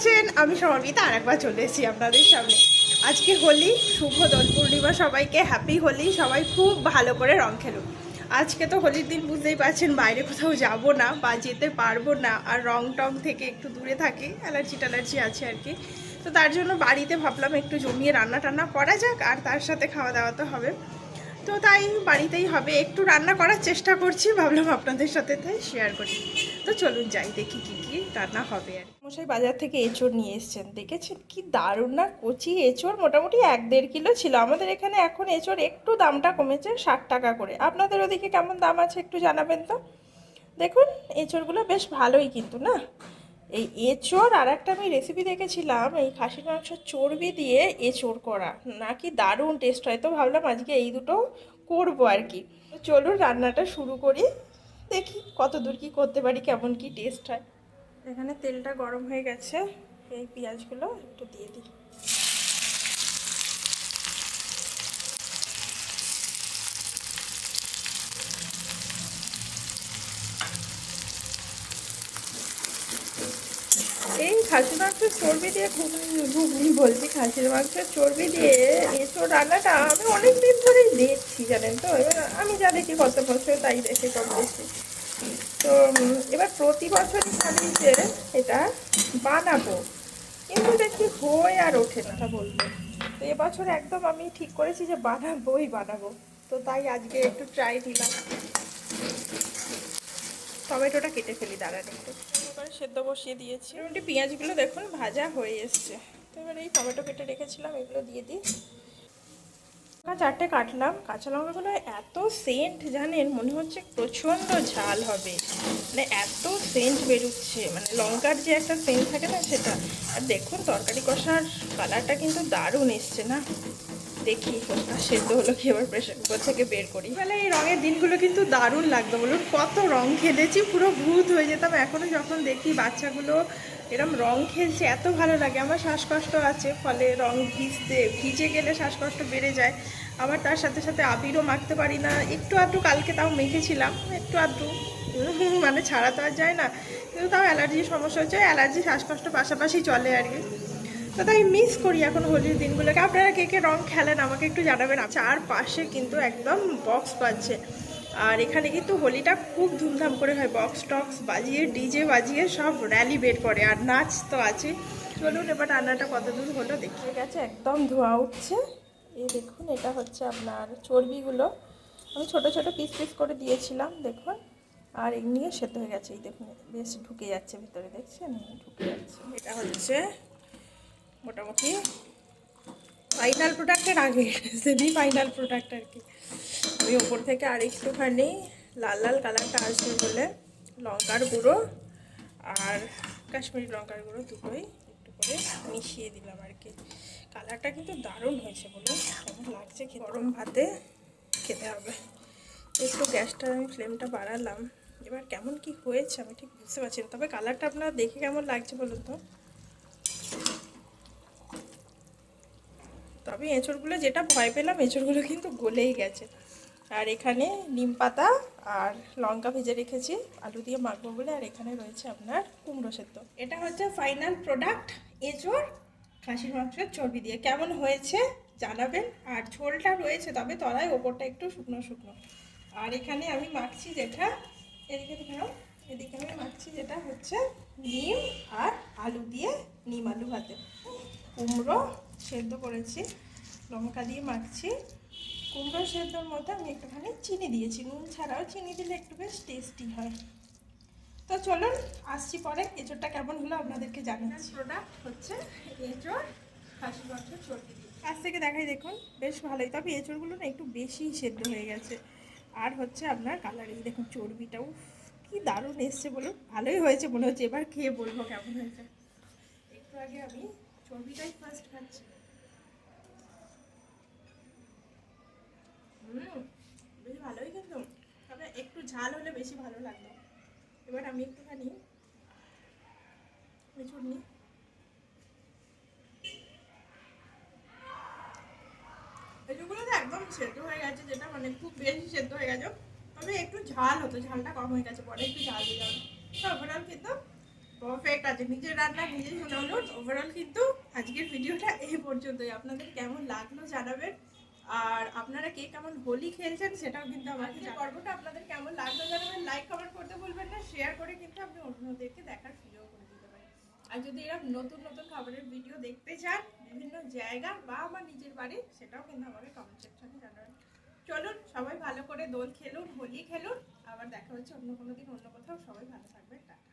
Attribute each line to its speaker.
Speaker 1: আছেন? আমি সমর্পিতা আর একবার চলে এসেছি আপনাদের সামনে। আজকে হোলি, শুভ দোল পূর্ণিমা সবাইকে হ্যাপি হোলি, সবাই খুব ভালো করে রং খেলুন আজকে তো হোলির দিন বুঝতেই পারছেন, বাইরে কোথাও যাব না বা যেতে পারব না, আর রং টং থেকে একটু দূরে থাকি, অ্যালার্জি ট্যালার্জি আছে আর কি। তো তার জন্য বাড়িতে ভাবলাম একটু জমিয়ে রান্না টান্না করা যাক, আর তার সাথে খাওয়া দাওয়া তো হবে। তো তাই বাড়িতেই হবে, একটু রান্না করার চেষ্টা করছি, ভাবলাম আপনাদের সাথে তাই শেয়ার করি। তো চলুন যাই, দেখি কি কি রান্না হবে আর মশাই বাজার থেকে এঁচড় নিয়ে এসছেন, দেখেছেন কি দারুণ না? কচি এঁচড় মোটামুটি এক দেড় কিলো ছিল। আমাদের এখানে এখন এঁচড় একটু দামটা কমেছে ষাট টাকা করে। আপনাদের ওদিকে কেমন দাম আছে একটু জানাবেন তো? দেখুন, এঁচড়গুলো বেশ ভালোই কিন্তু, না? এই এঁচড় আর একটা আমি রেসিপি দেখেছিলাম, এই খাসির মাংস চর্বি দিয়ে এঁচড় করা। নাকি দারুণ টেস্ট হয়। তো ভাবলাম আজকে এই দুটো করব আর কি। চলুন রান্নাটা শুরু করি। দেখি কত দূর কী করতে পারি, কেমন কি টেস্ট হয়। এখানে তেলটা গরম হয়ে গেছে, এই পেঁয়াজগুলো একটু দিয়ে দিই। এই খাসির মাংসের চর্বি দিয়ে ঘুগনি বলছি, খাসির মাংসের চর্বি দিয়ে এঁচড় রান্নাটা আমি অনেক দিন দেখছি জানেন তো? এবার আমি যা দেখি গত বছর তাই দেখে কম বেশি। তো এবার প্রতি বছরই ভাবি যে এটা বানাবো কিন্তু দেখি হয়ে আর ওঠে না বলব। তো এবছর একদম আমি ঠিক করেছি যে বানাবোই বানাবো। তো তাই আজকে একটু ট্রাই দিলাম। টমেটোটা কেটে ফেলি দাঁড়ান একটু। এবারে সেদ্ধ বসিয়ে দিয়েছি। মোটামুটি পেঁয়াজগুলো দেখুন ভাজা হয়ে এসছে। তো এবার এই টমেটো কেটে রেখেছিলাম এগুলো দিয়ে দিই। চারটে কাটলাম। কাঁচা লঙ্কাগুলো এত সেন্ট জানেন, মনে হচ্ছে প্রচণ্ড ঝাল হবে। মানে এত সেন্ট বেরোচ্ছে। মানে লঙ্কার যে একটা সেন্ট থাকে না সেটা। আর দেখুন, তরকারি কষার কালারটা কিন্তু দারুণ এসছে না? দেখি সেদ্ধ হলো কি, এবার প্রেশার কুকার থেকে বের করি। তাহলে এই রঙের দিনগুলো কিন্তু দারুণ লাগতো বলুন, কত রং খেলেছি, পুরো ভূত হয়ে যেতাম। এখনও যখন দেখি বাচ্চাগুলো এরম রং খেলছে, এত ভালো লাগে। আমার শ্বাসকষ্ট আছে, ফলে রং ভিজতে, ভিজে গেলে শ্বাসকষ্ট বেড়ে যায়। আবার তার সাথে সাথে আবিরও মাখতে পারি না। একটু আধটু কালকে তাও মেখেছিলাম, একটু আধটু। মানে ছাড়া তো আর যায় না। কিন্তু তাও অ্যালার্জির সমস্যা হচ্ছে, অ্যালার্জি, শ্বাসকষ্ট পাশাপাশি চলে আর কি। তো তাই মিস করি এখন হোলির দিনগুলোকে। আপনারা কে কে রং খেলেন আমাকে একটু জানাবেন। আচ্ছা আর পাশে কিন্তু একদম বক্স বাজছে। আর এখানে কিন্তু হোলিটা খুব ধুমধাম করে হয়। বক্স টক্স বাজিয়ে ডিজে বাজিয়ে সব র্যালি বের করে। আর নাচ তো আছে। চলুন এবার রান্নাটা কত দূর হলো দেখি। গেছে একদম ধোঁয়া উঠছে। এই দেখুন এটা হচ্ছে আপনার চর্বিগুলো। আমি ছোট ছোট পিস পিস করে দিয়েছিলাম দেখুন। আর এমনিও সেদ্ধ হয়ে গেছে এই দেখুন বেশ ঢুকে যাচ্ছে ভিতরে দেখছেন? ঢুকে যাচ্ছে। এটা হচ্ছে মোটামুটি ফাইনাল প্রোডাক্টের আগে সেমি ফাইনাল প্রোডাক্ট আর কি। ওই ওপর থেকে আর একটুখানি লাল লাল কালারটা আসবে বলে লঙ্কার গুঁড়ো আর কাশ্মীরি লঙ্কার গুঁড়ো দুটোই একটু করে মিশিয়ে দিলাম আর কি। কালারটা কিন্তু দারুণ হয়েছে বলে, কেমন লাগছে। গরম ভাতে খেতে হবে। একটু গ্যাসটা আমি ফ্লেমটা বাড়ালাম। এবার কেমন কি হয়েছে আমি ঠিক বুঝতে পারছি না, তবে কালারটা আপনার দেখে কেমন লাগছে বলুন তো? তবে এঁচড়গুলো যেটা ভয় পেলাম, এঁচড়গুলো কিন্তু গলেই গেছে। আর এখানে নিম পাতা আর লঙ্কা ভেজে রেখেছি, আলু দিয়ে মাখবো বলে, আর এখানে রয়েছে আপনার কুমড়ো সেদ্ধ। এটা হচ্ছে ফাইনাল প্রোডাক্ট এঁচড়, খাসির মাংসের চর্বি দিয়ে। কেমন হয়েছে জানাবেন, আর ঝোলটা রয়েছে, তবে তলায় ওপরটা একটু শুকনো শুকনো। আর এখানে আমি মাখছি যেটা, এদিকে ধরো এদিকে আমি মাখছি যেটা হচ্ছে নিম আর আলু দিয়ে নিম আলু ভাতে। কুমড়ো সেদ্ধ করেছি লঙ্কা দিয়ে মাখছি। কুমড়ো সেদ্ধর মধ্যে আমি একটুখানি চিনি দিয়েছি। নুন ছাড়াও চিনি দিলে একটু বেশ টেস্টি হয়। তো চলুন আসছি পরে। এঁচড়টা কেমন হলো আপনাদেরকে জানাচ্ছি। প্রোডাক্ট হচ্ছে এঁচড় খাসি মাংস চর্বি দিয়ে। কাছ থেকে দেখাই দেখুন বেশ ভালোই। তবে এঁচড়গুলো না একটু বেশি সেদ্ধ হয়ে গেছে। আর হচ্ছে আপনার কালারিং দেখুন চর্বিটাও কি দারুণ এসছে বলুন। ভালোই হয়েছে মনে হচ্ছে। এবার খেয়ে বলব কেমন হয়েছে। একটু আগে আমি চর্বিটাই ফার্স্ট খাচ্ছি হুম, বেশ ভালোই কিন্তু। তবে একটু ঝাল হলে বেশি ভালো লাগতো। এবার আমি একটুখানি এঁচড় নিই। এগুলো তো একদম সেদ্ধ হয়ে গেছে, যেটা মানে খুব বেশি সেদ্ধ হয়ে গেছে। তবে একটু ঝাল হতো, ঝালটা কম হয়ে গেছে, পরে একটু ঝাল দিলাম। তো পারফেক্ট আছে নিজের রান্না নিজে শুনালুন ওভারঅল কিন্তু আজকের ভিডিওটা এই পর্যন্তই। আপনাদের কেমন লাগল জানাবেন। আর আপনারা কে কেমন হোলি খেলছেন সেটাও কিন্তু আমাকে পর্বটা আপনাদের কেমন লাগল জানাবেন? লাইক কমেন্ট করতে ভুলবেন না। শেয়ার করে কিন্তু আপনি অন্যদেরকে দেখার সুযোগ করে দিতে পারেন। আর যদি এরকম নতুন নতুন খাবারের ভিডিও দেখতে চান বিভিন্ন জায়গা বা আমার নিজের বাড়ির সেটাও কিন্তু আমাকে কমেন্ট সেকশনে জানাবেন। চলুন সবাই ভালো করে দোল খেলুন হোলি খেলুন। আবার দেখা হচ্ছে অন্য কোনো দিন অন্য কোথাও। সবাই ভালো থাকবেন। টাটা।